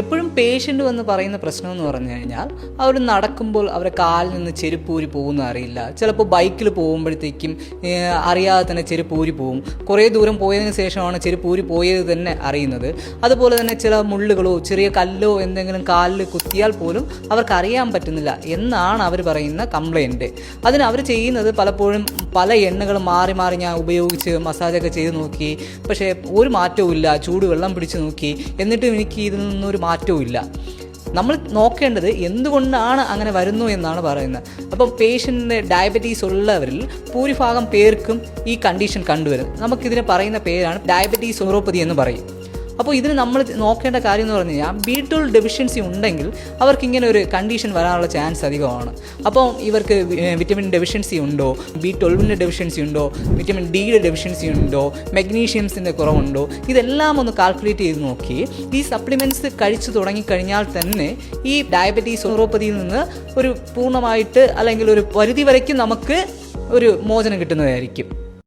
എപ്പോഴും പേഷ്യന്റ് വന്ന് പറയുന്ന പ്രശ്നം എന്ന് പറഞ്ഞു കഴിഞ്ഞാൽ അവർ നടക്കുമ്പോൾ അവരെ കാലിൽ നിന്ന് ചെരുപ്പ് ഊരി പോകുന്ന അറിയില്ല. ചിലപ്പോൾ ബൈക്കിൽ പോകുമ്പോഴത്തേക്കും അറിയാതെ തന്നെ ചെരുപ്പ് ഊരി പോകും. കുറേ ദൂരം പോയതിന് ശേഷമാണ് ചെരുപ്പ് ഊരി പോയത് തന്നെ അറിയുന്നത്. അതുപോലെ തന്നെ ചില മുള്ളുകളോ ചെറിയ കല്ലോ എന്തെങ്കിലും കാലിൽ കുത്തിയാൽ പോലും അവർക്ക് അറിയാൻ പറ്റുന്നില്ല എന്നാണ് അവർ പറയുന്ന കംപ്ലൈന്റ് അതിന് അവർ ചെയ്യുന്നത് പലപ്പോഴും പല എണ്ണകൾ മാറി മാറി ഞാൻ ഉപയോഗിച്ച് മസാജൊക്കെ ചെയ്ത് നോക്കി. പക്ഷേ ഒരു മാറ്റവും ഇല്ല ചൂടുവെള്ളം പിടിച്ച് നോക്കി. എന്നിട്ടും എനിക്ക് ഇതിൽ നിന്നൊരു മാറ്റവും ഇല്ല നമ്മൾ നോക്കേണ്ടത് എന്തുകൊണ്ടാണ് അങ്ങനെ വരുന്നു എന്നാണ് പറയുന്നത്. അപ്പം പേഷ്യന്റിന് ഡയബറ്റീസ് ഉള്ളവരിൽ ഭൂരിഭാഗം പേർക്കും ഈ കണ്ടീഷൻ കണ്ടുവരും നമുക്കിതിനെ പറയുന്ന പേരാണ് ഡയബറ്റീസ് ന്യൂറോപ്പതി എന്ന് പറയും. അപ്പോൾ ഇതിന് നമ്മൾ നോക്കേണ്ട കാര്യം എന്ന് പറഞ്ഞു കഴിഞ്ഞാൽ ബി ട്വൽവ് ഡെഫിഷ്യൻസി ഉണ്ടെങ്കിൽ അവർക്ക് ഇങ്ങനെ ഒരു കണ്ടീഷൻ വരാനുള്ള ചാൻസ് അധികമാണ്. അപ്പോൾ ഇവർക്ക് വിറ്റമിൻ ഡെഫിഷ്യൻസി ഉണ്ടോ? ബി ട്വൽവിന്റെ ഡെഫിഷ്യൻസി ഉണ്ടോ? വിറ്റമിൻ ഡിയുടെ ഡെഫിഷ്യൻസി ഉണ്ടോ? മെഗ്നീഷ്യംസിന്റെ കുറവുണ്ടോ? ഇതെല്ലാം ഒന്ന് കാൽക്കുലേറ്റ് ചെയ്ത് നോക്കി. ഈ സപ്ലിമെന്റ്സ് കഴിച്ചു തുടങ്ങിക്കഴിഞ്ഞാൽ തന്നെ ഈ ഡയബറ്റീസ് ഓറോപ്പതിയിൽ നിന്ന് ഒരു പൂർണമായിട്ട് അല്ലെങ്കിൽ ഒരു പരിധി വരയ്ക്കും നമുക്ക് ഒരു മോചനം കിട്ടുന്നതായിരിക്കും.